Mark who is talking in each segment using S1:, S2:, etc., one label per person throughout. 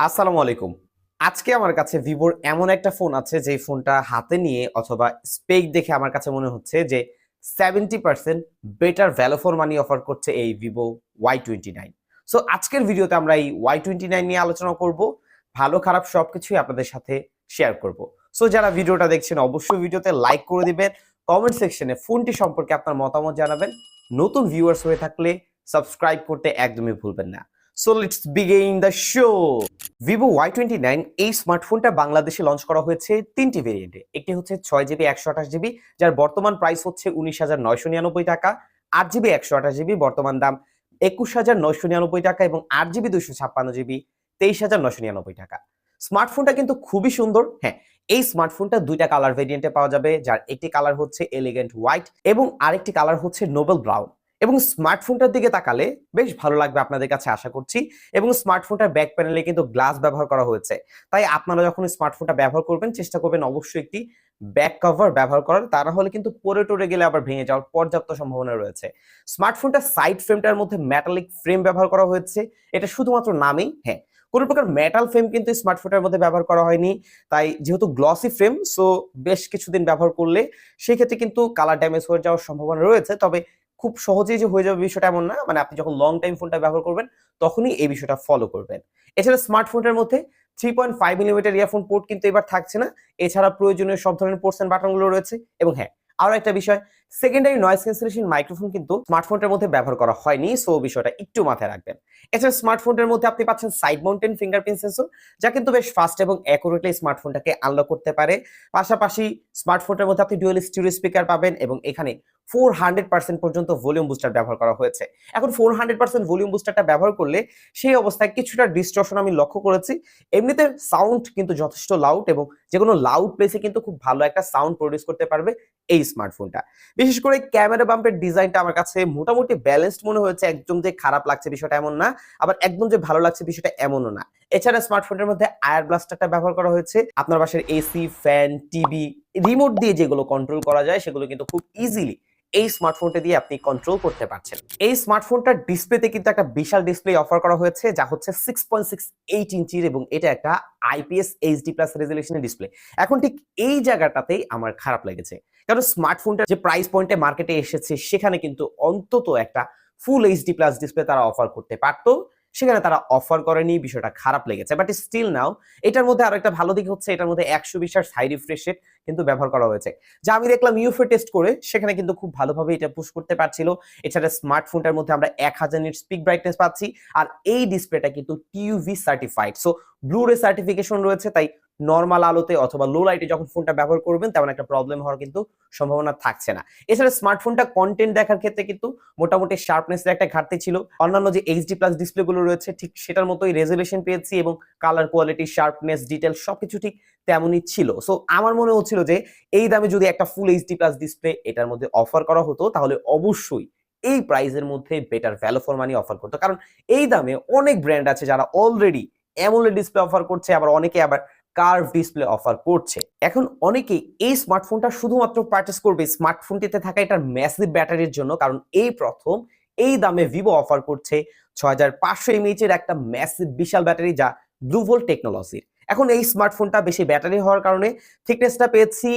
S1: আসসালামু আলাইকুম। আজকে আমার কাছে ভিভোর এমন একটা ফোন আছে যে ফোনটা হাতে নিয়ে অথবা স্পেক দেখে আমার কাছে মনে হচ্ছে যে seventy percent better value for money offer করছে এই Vivo Y twenty nine. So আজকের ভিডিওতে আমরা এই ওয়াই টোয়েন্টি নাইন নিয়ে আলোচনা করব, ভালো খারাপ সবকিছুই আপনাদের সাথে শেয়ার করব। সো যারা ভিডিওটা দেখছেন, অবশ্যই ভিডিওতে লাইক করে দিবেন কমেন্ট সেকশনে ফোনটি সম্পর্কে আপনার মতামত জানাবেন। নতুন ভিউয়ার্স হয়ে থাকলে সাবস্ক্রাইব করতে একদমই ভুলবেন না। So let's begin the show Vivo Y twenty nine এই স্মার্টফোনটা বাংলাদেশে লঞ্চ করা হয়েছে তিনটি ভেরিয়েন্টে একটি হচ্ছে ছয় জিবি একশো আঠাশ জিবি যার বর্তমান প্রাইস হচ্ছে উনিশ হাজার নয়শো নিরানব্বই টাকা। আট জিবি একশো আঠাশ জিবি বর্তমান দাম একুশ হাজার নয়শো নিরানব্বই টাকা এবং আট জিবি দুইশো ছাপ্পান্ন জিবি তেইশ হাজার নয়শো নিরানব্বই টাকা। স্মার্টফোনটা কিন্তু খুবই সুন্দর হ্যাঁ এই স্মার্টফোনটা দুইটা কালার ভেরিয়েন্টে পাওয়া যাবে, যার একটি কালার হচ্ছে এলিগেন্ট হোয়াইট এবং আরেকটি কালার হচ্ছে নোবেল ব্রাউন এবং স্মার্টফোনটার দিকে তাকালে বেশ ভালো লাগবে আপনাদের কাছে আশা করছি। এবং স্মার্টফোনটার ব্যাক প্যানেলে কিন্তু গ্লাস ব্যবহার করা হয়েছে। তাই আপনারা যখন স্মার্টফোনটা ব্যবহার করবেন, চেষ্টা করবেন অবশ্যই একটি ব্যাক কভার ব্যবহার করার। তা না হলে কিন্তু পরে টরে গেলে আবার ভেঙে যাওয়ার পর্যাপ্ত সম্ভাবনা রয়েছে। স্মার্টফোনটার সাইড ফ্রেমটার মধ্যে মেটালিক ফ্রেম ব্যবহার করা হয়েছে। এটা শুধুমাত্র নামেই হ্যাঁ কোনো প্রকার মেটাল ফ্রেম কিন্তু স্মার্টফোনের মধ্যে ব্যবহার করা হয়নি। তাই যেহেতু গ্লসি ফ্রেম সো বেশ কিছুদিন ব্যবহার করলে সেই ক্ষেত্রে কিন্তু কালার ড্যামেজ হয়ে যাওয়ার সম্ভাবনা রয়েছে। তবে খুব সহজেই যে হয়ে যাবে বিষয়টা এমন না মানে আপনি যখন লং টাইম ফোনটা ব্যবহার করবেন, তখনই এই বিষয়টা ফলো করবেন। এছাড়া স্মার্টফোনটার মধ্যে three point five millimetre earphone port কিন্তু এবার থাকছে না, এছাড়া প্রয়োজনীয় সব ধরনের পোর্টস এন্ড বাটনগুলো রয়েছে, এবং হ্যাঁ আরও একটা বিষয় সেকেন্ডারি নয়েস ক্যান্সেলেশন মাইক্রোফোন কিন্তু স্মার্টফোনটার মধ্যে ব্যবহার করা হয়নি সো বিষয়টা একটু মাথায় রাখবেন। এছাড়া স্মার্টফোনটার মধ্যে আপনি পাচ্ছেন সাইড মাউন্টেন ফিঙ্গারপ্রিন্ট সেন্সর যা কিন্তু বেশ ফাস্ট এবং অ্যাকুরেটলি স্মার্টফোনটাকে আনলক করতে পারে। পাশাপাশি স্মার্টফোনটার মধ্যে আপনি ডুয়েল স্টিরিও স্পিকার পাবেন এবং এখানে ফোর হান্ড্রেড পার্সেন্ট পর্যন্ত ভলিউম বুস্টার ব্যবহার করা হয়েছে। এখন ফোর হান্ড্রেড পার্সেন্ট ভলিউম বুস্টারটা ব্যবহার করলে সেই অবস্থায় কিছুটা ডিস্ট্রশন আমি লক্ষ্য করেছি। এমনিতে সাউন্ড কিন্তু যথেষ্ট লাউড এবং যে কোনো লাউড প্লেসে কিন্তু খুব ভালো একটা সাউন্ড প্রডিউস করতে পারবে এই স্মার্টফোনটা বিশেষ করে ক্যামেরা বাম্পের ডিজাইনটা আমার কাছে মোটামুটি ব্যালেন্সড মনে হয়েছে। একদম যে খারাপ লাগছে বিষয়টা এমন না। আবার একদম যে ভালো লাগছে বিষয়টা এমনও না। এছাড়া স্মার্টফোনের মধ্যে আয়ার ব্লাস্টারটা ব্যবহার করা হয়েছে। আপনার বাসার এসি ফ্যান টিভি রিমোট দিয়ে যেগুলো কন্ট্রোল করা যায়, সেগুলো কিন্তু খুব ইজিলি এই স্মার্টফোনটা দিয়ে আপনি কন্ট্রোল করতে পারছেন। এই স্মার্টফোনটার ডিসপ্লেতে কিন্তু একটা বিশাল ডিসপ্লে অফার করা হয়েছে, যা হচ্ছে সিক্স পয়েন্ট সিক্স এইট ইঞ্চির এবং এটা একটা আইপিএস এইচডি প্লাস রেজলিউশনের ডিসপ্লে এখন ঠিক এই জায়গাটাতেই আমার খারাপ লেগেছে। কারণ স্মার্টফোনটা যে প্রাইস পয়েন্টে মার্কেটে এসেছে, সেখানে কিন্তু অন্তত একটা ফুল এইচডি প্লাস ডিসপ্লে তারা অফার করতে পারতো। সেখানে তারা অফার করেনি, বিষয়টা খারাপ লেগেছে। বাট স্টিল নাও এটার মধ্যে আরও একটা ভালো দিক হচ্ছে, এটার মধ্যে একশো বিশার সাইড রিফ্রেশ কিন্তু ব্যবহার করা হয়েছে। যা আমি দেখলাম ইউফে টেস্ট করে, সেখানে কিন্তু খুব ভালোভাবে এটা পুশ করতে পারছিল। এছাড়া স্মার্টফোনটার মধ্যে আমরা এক হাজার নিট স্পিক ব্রাইটনেস পাচ্ছি। আর এই ডিসপ্লেটা কিন্তু TUV certified so blue ray certification রয়েছে, তাই নর্মাল আলোতে অথবা লো লাইটে যখন ফোনটা ব্যবহার করবেন, তেমন একটা প্রবলেম হওয়ার কিন্তু সম্ভাবনা থাকছে না। এছাড়া স্মার্টফোনটা কন্টেন্ট দেখার ক্ষেত্রে কিন্তু মোটামুটি শার্পনেসের একটা ঘাটতি ছিল। অন্যান্য যে এইচডি প্লাস ডিসপ্লে গুলো রয়েছে, ঠিক সেটার মতোই রেজলিউশন পেয়েছি এবং কালার কোয়ালিটি শার্পনেস ডিটেল সবকিছু ঠিক তেমনই ছিল। সো আমার মনে হচ্ছিল যে এই দামে যদি একটা ফুল এইচডি প্লাস ডিসপ্লে এটার মধ্যে অফার করা হতো, তাহলে অবশ্যই এই প্রাইসের মধ্যে better value for money offer করতো। কারণ এই দামে অনেক ব্র্যান্ড আছে যারা অলরেডি অ্যামোলেড ডিসপ্লে অফার করছে, আবার অনেকে আবার কার্ভ ডিসপ্লে অফার করছে এখন অনেকেই এই স্মার্টফোনটা শুধুমাত্র পারচেস করবে। স্মার্টফোনটিতে থাকা এটার ম্যাসিভ ব্যাটারির জন্য। কারণ এই প্রথম, এই দামে ভিভো অফার করছে ছয় হাজার পাঁচশো এমএইচ এর একটা ম্যাসিভ বিশাল ব্যাটারি যা ব্লুভোল টেকনোলজির এখন এই স্মার্টফোনটা বেশি ব্যাটারি হওয়ার কারণে থিকনেসটা পেয়েছি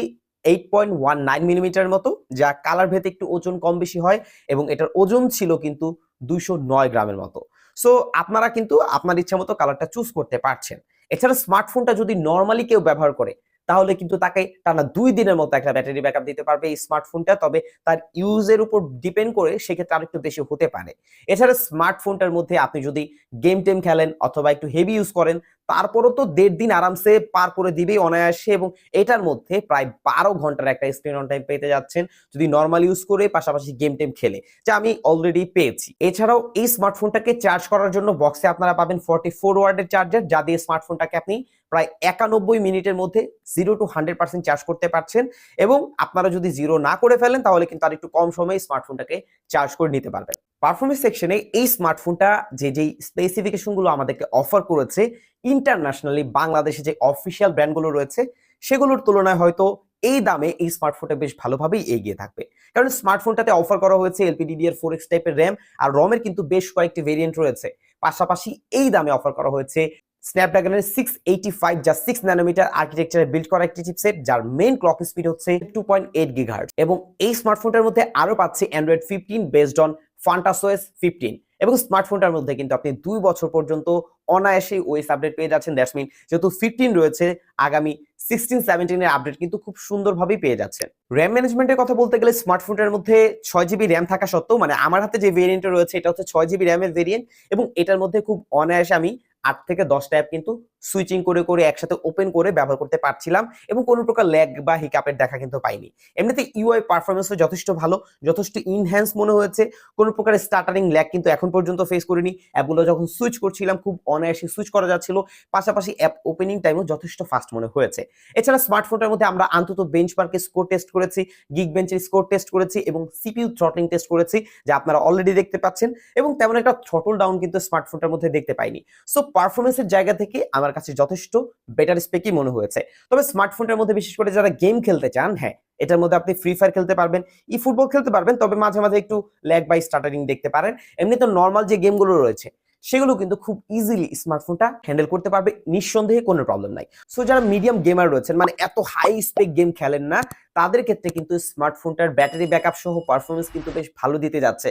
S1: eight point one nine millimetre মতো, যা কালার ভেদে একটু ওজন কম বেশি হয় এবং এটার ওজন ছিল কিন্তু দুইশো নয় গ্রামের মতো। সো আপনারা কিন্তু আপনার ইচ্ছা মতো কালারটা চুজ করতে পারছেন। এছাড়া স্মার্টফোনটা যদি নর্মালি কেউ ব্যবহার করে, তাহলে কিন্তু তাকে টানা দুই দিনের মতো একটা ব্যাটারি ব্যাকআপ দিতে পারবে এই স্মার্টফোনটা তবে তার ইউজের উপর ডিপেন্ড করে সেক্ষেত্রে আরেকটু বেশি হতে পারে। এছাড়া স্মার্টফোনটার মধ্যে আপনি যদি গেম টেম খেলেন অথবা একটু হেভি ইউজ করেন তারপরও তো দেড় দিন আরামসে পার করে দিবেই অনায়াসে এবং এটার মধ্যে প্রায় বারো ঘণ্টার একটা স্ক্রিন অন টাইম পেতে যাচ্ছেন যদি নর্মাল ইউজ করে পাশাপাশি গেম টেম খেলে, যা আমি অলরেডি পেয়েছি। এছাড়াও এই স্মার্টফোনটাকে চার্জ করার জন্য বক্সে আপনারা পাবেন ফর্টি ফোর ওয়ার্ডের চার্জার যা দিয়ে স্মার্টফোনটাকে আপনি প্রায় একানব্বই মিনিটের মধ্যে zero to hundred percent charge করতে পারছেন এবং আপনারা যদি জিরো না করে ফেলেন, তাহলে কিন্তু আর একটু কম সময়ে স্মার্টফোনটাকে চার্জ করে নিতে পারবেন। পারফরমেন্স সেকশনে এই স্মার্টফোনটা যে, যেই স্পেসিফিকেশনগুলো আমাদেরকে অফার করেছে ইন্টারন্যাশনালি বাংলাদেশে যে অফিসিয়াল ব্র্যান্ডগুলো রয়েছে, সেগুলোর তুলনায় হয়তো এই দামে এই স্মার্টফোনটা বেশ ভালোভাবেই এগিয়ে থাকবে। কারণ স্মার্টফোনটাতে অফার করা হয়েছে এলপিডিডিআর ফোর এক্স টাইপের র্যাম আর রমের কিন্তু বেশ কয়েকটি ভেরিয়েন্ট রয়েছে। পাশাপাশি এই দামে অফার করা হয়েছে স্ন্যাপড্রাগনের সিক্স এইটি ফাইভ যা সিক্স ন্যানোমিটার আর্কিটেকচারে বিল্ড করা একটি চিপসেট যার মেন ক্লক স্পিড হচ্ছে টু পয়েন্ট এইট গিগাহার্ট এবং এই স্মার্টফোনটার মধ্যে আরও পাচ্ছে Android fifteen based on Funtouch OS fifteen এবং স্মার্টফোনটার মধ্যে কিন্তু আপনি দুই বছর পর্যন্ত অনায়াসেই ওয়েস আপডেট পেয়ে যাচ্ছেন। দ্যাটস মিন যেহেতু ফিফটিন রয়েছে, আগামী সিক্সটিন সেভেন্টিনের আপডেট কিন্তু খুব সুন্দরভাবেই পেয়ে যাচ্ছেন। র্যাম ম্যানেজমেন্টের কথা বলতে গেলে স্মার্টফোনটার মধ্যে ছয় জিবি র্যাম থাকা সত্ত্বেও মানে আমার হাতে যে ভেরিয়েন্টটা রয়েছে, এটা হচ্ছে ছয় জিবি র্যামের ভেরিয়েন্ট এবং এটার মধ্যে খুব অনায়াসে আমি আট থেকে দশটা অ্যাপ কিন্তু সুইচিং করে করে একসাথে ওপেন করে ব্যবহার করতে পারছিলাম এবং কোনো প্রকার ল্যাগ বা হিকাপের দেখা কিন্তু পাইনি। এমনিতে ইউআই পারফরমেন্সও যথেষ্ট ভালো, যথেষ্ট ইনহ্যান্স মনে হয়েছে, কোনো প্রকার স্টার্টারিং ল্যাগ কিন্তু এখন পর্যন্ত ফেস করিনি। অ্যাপগুলো যখন সুইচ করছিলাম, খুব অনায়াসে সুইচ করা যাচ্ছিল, পাশাপাশি অ্যাপ ওপেনিং টাইমও যথেষ্ট ফাস্ট মনে হয়েছে। এছাড়া স্মার্টফোনটার মধ্যে আমরা অন্তত বেঞ্চ বেঞ্চমার্কে স্কোর টেস্ট করেছি গিগ বেঞ্চের স্কোর টেস্ট করেছি এবং সিপিইউ থ্রটলিং টেস্ট করেছি, যা আপনারা অলরেডি দেখতে পাচ্ছেন এবং তেমন একটা থ্রটল ডাউন কিন্তু স্মার্টফোনটার মধ্যে দেখতে পাইনি। সো পারফরমেন্সের জায়গা থেকে আমার কাছে যথেষ্ট বেটার স্পেকই মনে হয়েছে। তবে স্মার্টফোনটার মধ্যে বিশেষ করে যারা গেম খেলতে চান হ্যাঁ এটার মধ্যে আপনি ফ্রি ফায়ার খেলতে পারবেন ই ফুটবল খেলতে পারবেন, তবে মাঝে মাঝে একটু ল্যাগ বাই স্টার্টারিং দেখতে পারেন। এমনি তো নর্মাল যে গেমগুলো রয়েছে, সেগুলো কিন্তু খুব ইজিলি স্মার্টফোনটা হ্যান্ডেল করতে পারবে, নিঃসন্দেহে কোনো প্রবলেম নাই। সো যারা মিডিয়াম গেমার রয়েছেন মানে এত হাই স্পেক গেম খেলেন না, তাদের ক্ষেত্রে কিন্তু স্মার্টফোনটার ব্যাটারি ব্যাকআপ সহ পারফরমেন্স কিন্তু বেশ ভালো দিতে যাচ্ছে।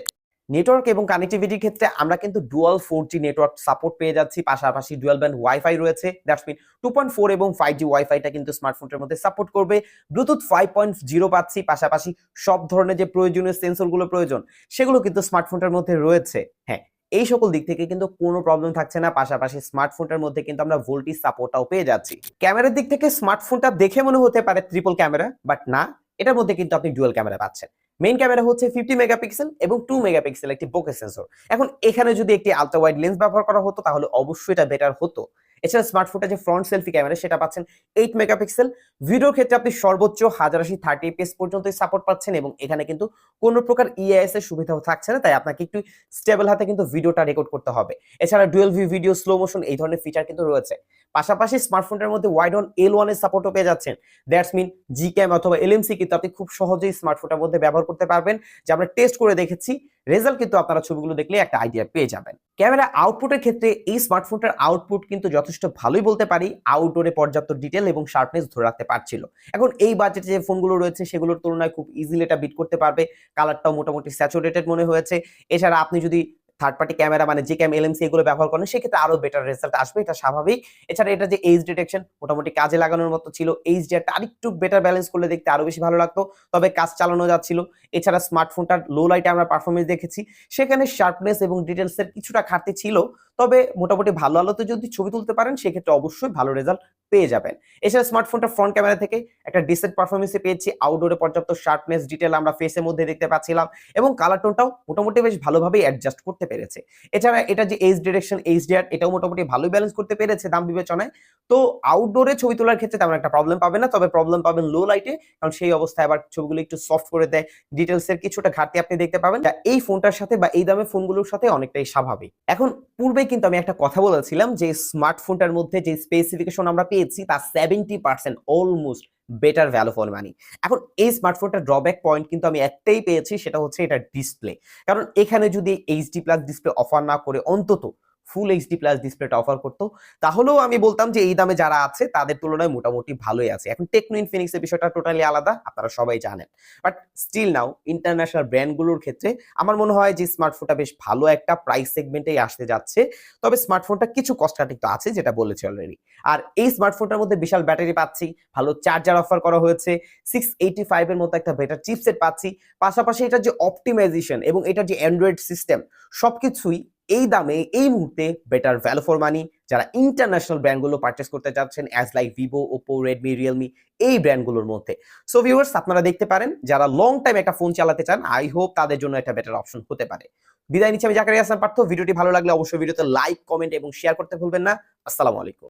S1: নেটওয়ার্ক এবং কানেক্টিভিটির ক্ষেত্রে আমরা কিন্তু dual four G network support পেয়ে যাচ্ছি। পাশাপাশি ডুয়াল ব্যান্ড ওয়াইফাই রয়েছে। That's mean two point four এবং ফাইভ জি ওয়াইফাইটা কিন্তু স্মার্টফোনটার মধ্যে সাপোর্ট করবে। ব্লুটুথ ফাইভ পয়েন্ট জিরো পাচ্ছি। পাশাপাশি সব ধরনের যে প্রয়োজনীয় সেন্সরগুলো প্রয়োজন, সেগুলো কিন্তু স্মার্টফোনটার মধ্যে রয়েছে। হ্যাঁ এই সকল দিক থেকে কিন্তু কোনো প্রবলেম থাকছে না। পাশাপাশি স্মার্টফোনটার মধ্যে কিন্তু আমরা ভোল্টেজ সাপোর্টটাও পেয়ে যাচ্ছি। ক্যামেরার দিক থেকে স্মার্টফোনটা দেখে মনে হতে পারে ট্রিপল ক্যামেরা বাট না, এটার মধ্যে কিন্তু আপনি ডুয়াল ক্যামেরা পাচ্ছেন। মেইন ক্যামেরা হচ্ছে ফিফটি মেগাপিক্সেল এবং টু মেগাপিক্সেল একটি বোকে সেন্সর এখন এখানে যদি একটি আলট্রা ওয়াইড লেন্স ব্যবহার করা হতো, তাহলে অবশ্যই এটা বেটার হতো। এছাড়া স্মার্টফোনটা যে ফ্রন্ট সেলফি ক্যামেরা সেটা পাচ্ছেন এইট মেগাপিক্সেল ভিডিওর ক্ষেত্রে আপনি সর্বোচ্চ হাজার আশি থার্টি এপিএস পর্যন্ত সাপোর্ট পাচ্ছেন এবং এখানে কিন্তু কোনো প্রকার ইআইএস এর সুবিধাও থাকছে না, তাই আপনাকে একটু স্টেবল হাতে কিন্তু ভিডিওটা রেকর্ড করতে হবে। এছাড়া dual view video slow motion এই ধরনের ফিচার কিন্তু রয়েছে। পাশাপাশি স্মার্টফোনটার মধ্যে ওয়াইড অন এল ওয়ানের সাপোর্টও পেয়ে যাচ্ছেন। দ্যাটস মিন জি ক্যাম অথবা এলএমসি কিন্তু আপনি খুব সহজেই স্মার্টফোনটার মধ্যে ব্যবহার করতে পারবেন। যে আমরা টেস্ট করে দেখেছি রেজাল্ট কিন্তু আপনারা ছবিগুলো দেখলে একটা আইডিয়া পেয়ে যাবেন। ক্যামেরা আউটপুটের ক্ষেত্রে এই স্মার্টফোনটার আউটপুট কিন্তু যথেষ্ট ভালোই বলতে পারি। আউটডোরে পর্যাপ্ত ডিটেল এবং শার্পনেস ধরে রাখতে পারছিল। এখন এই বাজেটে যে ফোনগুলো রয়েছে, সেগুলোর তুলনায় খুব ইজিলি এটা বিট করতে পারবে। কালারটাও মোটামুটি স্যাচুরেটেড মনে হয়েছে। এছাড়া আপনি যদি থার্ড পার্টি ক্যামেরা মানে যে ক্যাম এলএমসি এগুলো ব্যবহার করেন, সেক্ষেত্রে আরও বেটার রেজাল্ট আসবে, এটা স্বাভাবিক। এছাড়া এটা যে এইচ ডিটেকশন মোটামুটি কাজে লাগানোর মতো ছিল এইচ ডিআরটা আরেকটু বেটার ব্যালেন্স করলে দেখতে আরও বেশি ভালো লাগতো, তবে কাজ চালানো যাচ্ছিল। এছাড়া স্মার্টফোনটার লো লাইটে আমরা পারফরমেন্স দেখেছি, সেখানে শার্পনেস এবং ডিটেলসের কিছুটা ঘাটতি ছিল, তবে মোটামুটি ভালো আলোতে যদি ছবি তুলতে পারেন, সেক্ষেত্রে অবশ্যই ভালো রেজাল্ট পেয়ে যাবেন। এছাড়া স্মার্টফোনটা ফ্রন্ট ক্যামেরা থেকে একটা ডিসেন্ট পারফরমেন্সে পেয়েছি। আউটডোরে পর্যাপ্ত শার্পনেস ডিটেল আমরা ফেসের মধ্যে দেখতে পাচ্ছিলাম এবং কালার টোনটাও মোটামুটি বেশ ভালোভাবেই অ্যাডজাস্ট করতে পেরেছে। এছাড়া এটা যে এইচ ডিরেকশন এইচ ডিআর এটাও মোটামুটি ভালোই ব্যালেন্স করতে পেরেছে দাম বিবেচনায়। তো আউটডোরে ছবি তোলার ক্ষেত্রে তেমন একটা প্রবলেম পাবে না, তবে প্রবলেম পাবেন লো লাইটে কারণ সেই অবস্থায় আবার ছবিগুলো একটু সফট করে দেয়। ডিটেলসের কিছুটা ঘাটতি আপনি দেখতে পাবেন। এই ফোনটার সাথে বা এই দামের ফোনগুলোর সাথে অনেকটাই স্বাভাবিক। এখন পূর্বে কিন্তু আমি একটা কথা বলেছিলাম যে স্মার্টফোনটার মধ্যে যে স্পেসিফিকেশন আমরা পেয়েছি তা seventy percent almost better value for money এখন এই স্মার্টফোনটার ড্রব্যাক পয়েন্ট কিন্তু আমি একটাই পেয়েছি, সেটা হচ্ছে এটা ডিসপ্লে কারণ এখানে যদি এইচডি প্লাস ডিসপ্লে অফার না করে অন্তত ফুল এইচডি প্লাস ডিসপ্লেটা অফার করতো। তাহলেও আমি বলতাম যে এই দামে যারা আছে, তাদের তুলনায় মোটামুটি ভালোই আছে। এখন টেকনো ইনফিনিক্স এর বিষয়টা টোটালি আলাদা, আপনারা সবাই জানেন। বাট স্টিল নাও ইন্টারন্যাশনাল ব্র্যান্ডগুলোর ক্ষেত্রে আমার মনে হয় যে স্মার্টফোনটা বেশ ভালো একটা প্রাইস সেগমেন্টেই আসতে যাচ্ছে। তবে স্মার্টফোনটা কিছু কস্ট কাটিং তো আছে, যেটা বলেছি অলরেডি আর এই স্মার্টফোনটার মধ্যে বিশাল ব্যাটারি পাচ্ছি, ভালো চার্জার অফার করা হয়েছে সিক্স এইটি ফাইভের মতো একটা বেটার চিপসেট পাচ্ছি। পাশাপাশি এটার যে অপটিমাইজেশন এবং এটার যে অ্যান্ড্রয়েড সিস্টেম সবকিছুই এই দামে, এই মুহূর্তে বেটার ভ্যালু ফর মানি যারা ইন্টারন্যাশনাল ব্র্যান্ডগুলো পারচেস করতে চাচ্ছেন as like Vivo Oppo Redmi Realme এই ব্র্যান্ডগুলোর মধ্যে। সো ভিউয়ার্স আপনারা দেখতে পারেন, যারা লং টাইম একটা ফোন চালাতে চান আই হোপ তাদের জন্য একটা বেটার অপশন হতে পারে। বিদায় নিচ্ছি, আমি জাকারিয়া হাসান পার্থ। ভিডিওটি ভালো লাগলে অবশ্যই ভিডিওতে লাইক কমেন্ট এবং শেয়ার করতে ভুলবেন না। আসসালামু আলাইকুম।